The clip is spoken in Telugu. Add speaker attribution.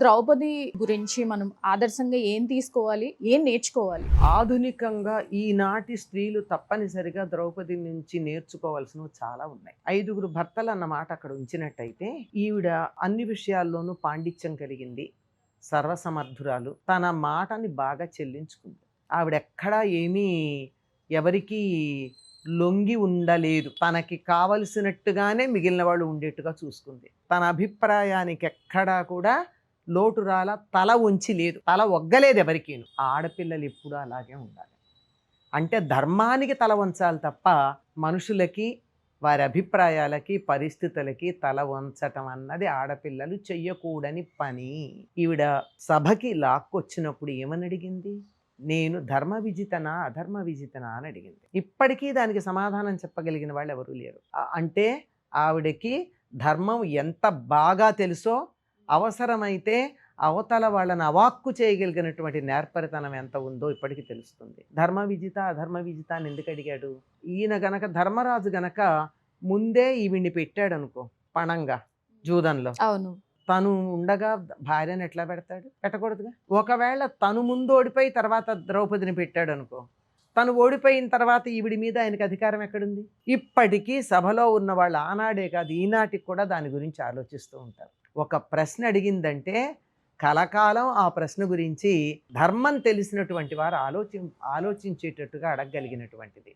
Speaker 1: ద్రౌపది గురించి మనం ఆదర్శంగా ఏం తీసుకోవాలి ఏం నేర్చుకోవాలి?
Speaker 2: ఆధునికంగా ఈనాటి స్త్రీలు తప్పనిసరిగా ద్రౌపది నుంచి నేర్చుకోవాల్సినవి చాలా ఉన్నాయి. ఐదుగురు భర్తలు అన్నమాట అక్కడ ఉంచినట్టయితే ఈవిడ అన్ని విషయాల్లోనూ పాండిత్యం కలిగింది. సర్వసమర్థురాలు. తన మాటని బాగా చెల్లించుకుంది. ఆవిడ ఎక్కడా ఏమీ ఎవరికీ లొంగి ఉండలేదు. తనకి కావలసినట్టుగానే మిగిలిన వాళ్ళు ఉండేట్టుగా చూసుకుంది. తన అభిప్రాయానికి ఎక్కడా కూడా లోటు రాల తల ఉంచి లేదు. తల ఒగ్గలేదు ఎవరికీను. ఆడపిల్లలు ఎప్పుడు అలాగే ఉండాలి. అంటే ధర్మానికి తల వంచాలి తప్ప మనుషులకి వారి అభిప్రాయాలకి పరిస్థితులకి తల వంచటం అన్నది ఆడపిల్లలు చెయ్యకూడని పని. ఈవిడ సభకి లాక్కొచ్చినప్పుడు ఏమని అడిగింది? నేను ధర్మ విజితనా అధర్మ విజితనా అని అడిగింది. ఇప్పటికీ దానికి సమాధానం చెప్పగలిగిన వాళ్ళు ఎవరూ లేరు అంటే ఆవిడకి ధర్మం ఎంత బాగా తెలుసో అవసరమైతే అవతల వాళ్ళని అవాక్కు చేయగలిగినటువంటి నేర్పరితనం ఎంత ఉందో ఇప్పటికీ తెలుస్తుంది. ధర్మ విజిత అధర్మ విజిత అని ఎందుకు అడిగాడు? ఈయన గనక ధర్మరాజు గనక ముందే ఈవిడ్ని పెట్టాడు అనుకో పణంగా జూదంలో.
Speaker 1: అవును.
Speaker 2: తను ఉండగా భార్యను ఎట్లా పెడతాడు? పెట్టకూడదుగా? ఒకవేళ తను ముందు ఓడిపోయి తర్వాత ద్రౌపదిని పెట్టాడు అనుకో తను ఓడిపోయిన తర్వాత ఈవిడి మీద ఆయనకి అధికారం ఎక్కడుంది? ఇప్పటికీ సభలో ఉన్న వాళ్ళు ఆనాడే కాదు ఈనాటికి కూడా దాని గురించి ఆలోచిస్తూ ఉంటారు. ఒక ప్రశ్న అడిగిందంటే కలకాలం ఆ ప్రశ్న గురించి ధర్మం తెలిసినటువంటి వారు ఆలోచి ఆలోచించేటట్టుగా అడగగలిగినటువంటిది.